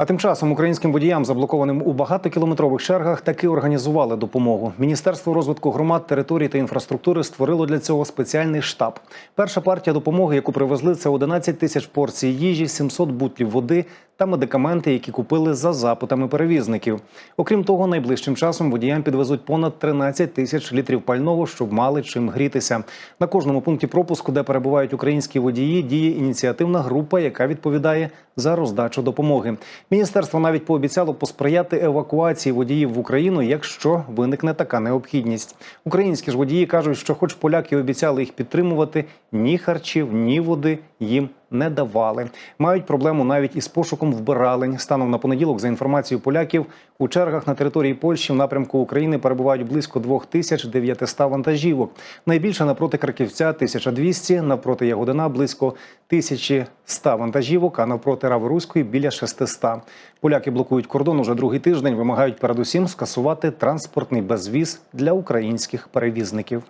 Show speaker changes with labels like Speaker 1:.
Speaker 1: А тим часом українським водіям, заблокованим у багатокілометрових чергах, таки організували допомогу. Міністерство розвитку громад, територій та інфраструктури створило для цього спеціальний штаб. Перша партія допомоги, яку привезли, це 11 тисяч порцій їжі, 700 бутлів води та медикаменти, які купили за запитами перевізників. Окрім того, найближчим часом водіям підвезуть понад 13 тисяч літрів пального, щоб мали чим грітися. На кожному пункті пропуску, де перебувають українські водії, діє ініціативна група, яка відповідає за роздачу допомоги. Міністерство навіть пообіцяло посприяти евакуації водіїв в Україну, якщо виникне така необхідність. Українські ж водії кажуть, що, хоч поляки обіцяли їх підтримувати, ні харчів, ні води їм не давали. Мають проблему навіть із пошуком вбиралень. Станом на понеділок, за інформацією поляків, у чергах на території Польщі в напрямку України перебувають близько 2900 вантажівок. Найбільше напроти Краківця 1200, навпроти Ягодина близько 1100 вантажівок, а навпроти Раворуської біля 600. Поляки блокують кордон уже другий тиждень. Вимагають передусім скасувати транспортний безвіз для українських перевізників.